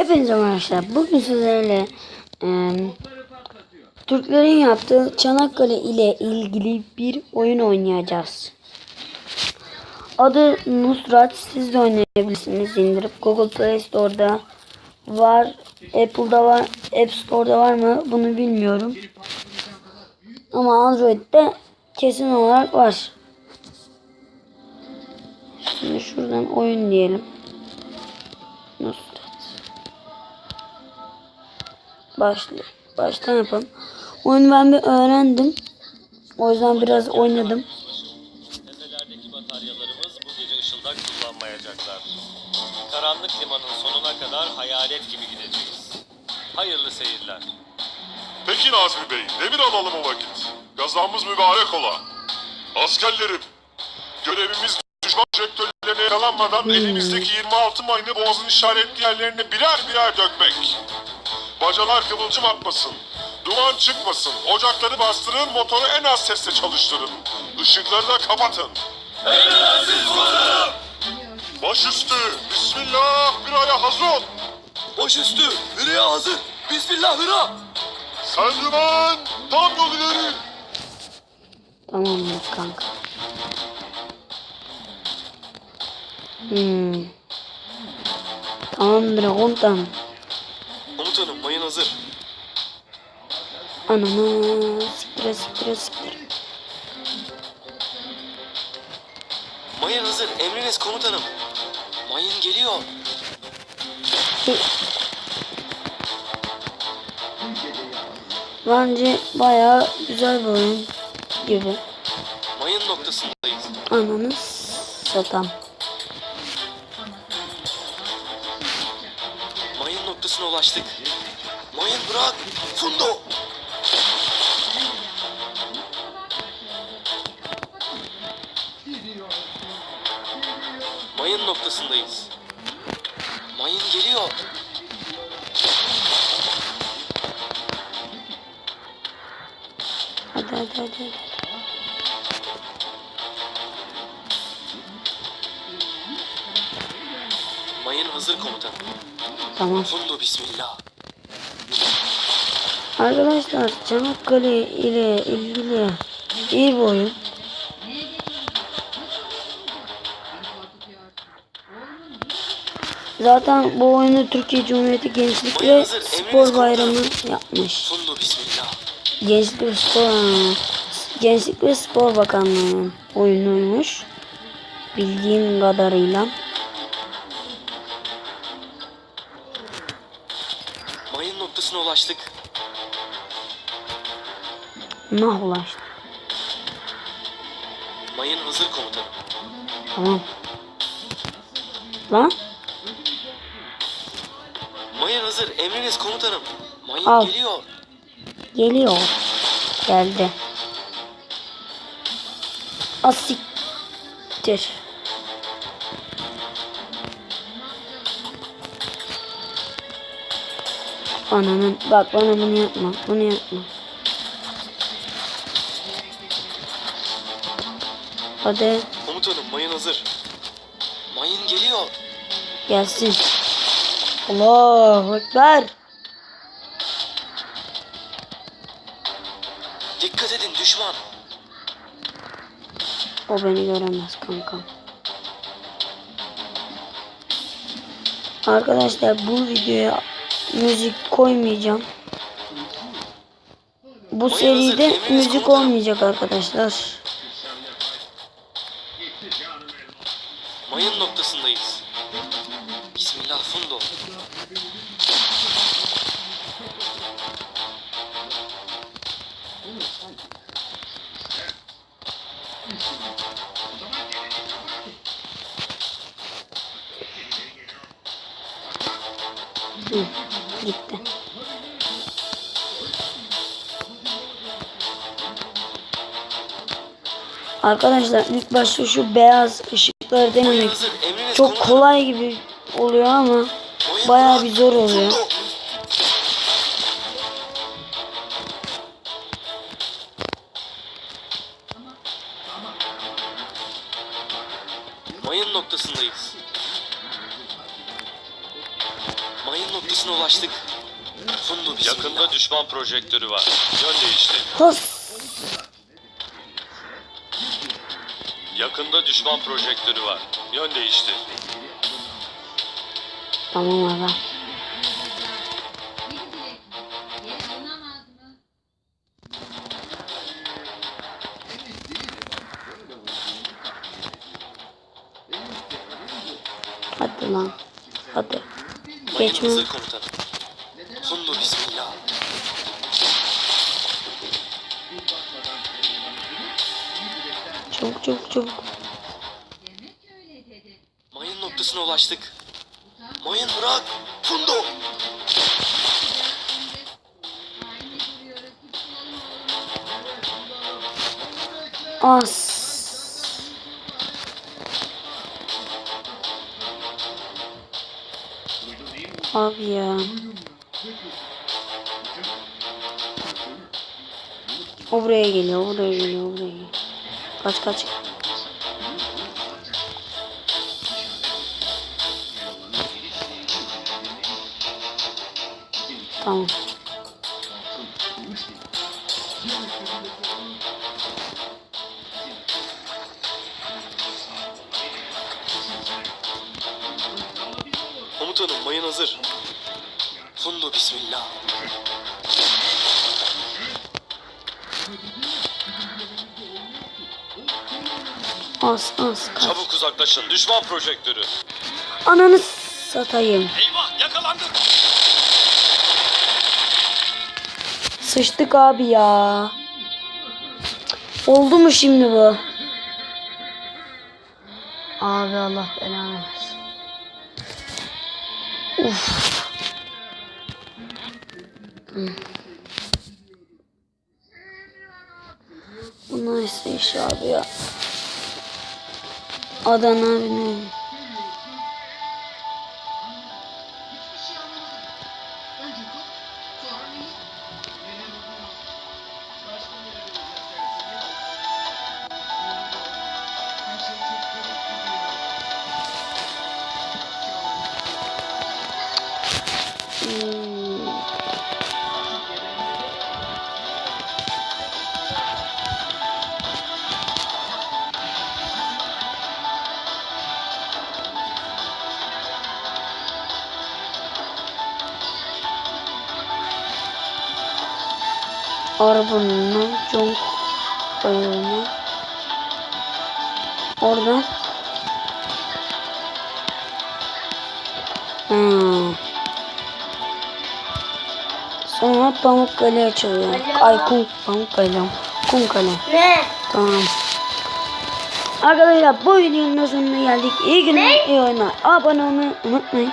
Hepinize arkadaşlar. Bugün sizlerle e, Türklerin yaptığı Çanakkale ile ilgili bir oyun oynayacağız. Adı Nusrat. Siz de oynayabilirsiniz indirip. Google Play Store'da var. Apple'da var. App Store'da var mı? Bunu bilmiyorum. Ama Android'de kesin olarak var. Şimdi şuradan oyun diyelim. Nusrat. Başla, baştan yapalım. Oyunu ben bir öğrendim. O yüzden biraz oynadım. Tepelerdeki bataryalarımız bu gece ışıldak kullanmayacaklar. Karanlık limanın sonuna kadar hayalet gibi gideceğiz. Hayırlı seyirler. Peki Nazmi Bey, demir alalım o vakit. Gazamız mübarek ola. Askerlerim, görevimiz düşman jektörlerine yakalanmadan elimizdeki 26 mayını boğazın işaretli yerlerine birer birer dökmek. Bacalar kıvılcım atmasın. Duman çıkmasın. Ocakları bastırın, motoru en az sesle çalıştırın. Işıkları da kapatın. Baş üstü, Bismillah, bir aya hazır ol. Başüstü, hıraya hazır. Bismillah hıra. Sen duman, tam yol ileri. Tamamdır kanka. Hmm. Tamamdır komutanım. Komutanım mayın hazır. Ananı siktir siktir siktir. Mayın hazır. Emriniz komutanım. Mayın geliyor. Bence bayağı güzel bir oyun gibi. Mayın noktasındayız. Ananı satan. Noktasına ulaştık. Mayın bırak. Fundo. Mayın noktasındayız. Mayın geliyor. Hadi hadi hadi. hadi. Mayın hazır komutanım. Tamam. Fundo bismillah. Arkadaşlar Çanakkale ile ilgili iyi bir oyun. Zaten bu oyunu Türkiye Cumhuriyeti Gençlik ve Spor Bayramı yapmış. Gençlik ve Spor Gençlik ve Spor Bakanlığı'nın oyunuymuş. Bildiğim kadarıyla. Ulaştık. Nah ulaştı. Mayın hazır komutanım. Tamam. Lan Mayın hazır. Emriniz komutanım. Mayın Al. geliyor. geliyor. Geldi. Asiktir. Ananın bak bana bunu yapma. Bunu yapma. Hadi Komutanım mayın hazır. Mayın geliyor. gelsin. Allahu Ekber. Dikkat edin düşman. O beni göremez kanka. Arkadaşlar bu videoya müzik koymayacağım. Bu seride müzik olmayacak arkadaşlar. Mayın noktasındayız. Bismillah fundo. Hı, gitti. Arkadaşlar ilk başta şu beyaz ışıkları denemek çok kolay gibi oluyor ama bayağı bir zor oluyor. Mayın noktasındayız. Mayın noktasına ulaştık. Fundu bismillah. Yakında düşman projektörü var. Yön değişti. Hos. Yakında düşman projektörü var. Yön değişti. Tamam aga. Hadi lan. Hadi. Geçme. Çabuk çabuk çabuk. Mayın noktasına ulaştık. Mayın bırak. Fundu. As. Abi ya. O buraya geliyor, buraya geliyor, buraya geliyor. Kaç kaç. Tamam. Komutanım mayın hazır. Fundu bismillah. Az az kaç. Çabuk uzaklaşın. Düşman projektörü. Ananı satayım. Eyvah yakalandık. Sıçtık abi ya. Oldu mu şimdi bu? Abi Allah belanı versin. Uf. Hı. Bu nasıl iş abi ya? Adana abi Arabanın çok ayağını oradan hmm. Sonra Pamukkale açılıyor. Ay kum, Pamukkale. Kumkale. Ne? Tamam. Arkadaşlar bu videonun sonuna geldik. İyi günler, iyi oyunlar. Abone olmayı unutmayın.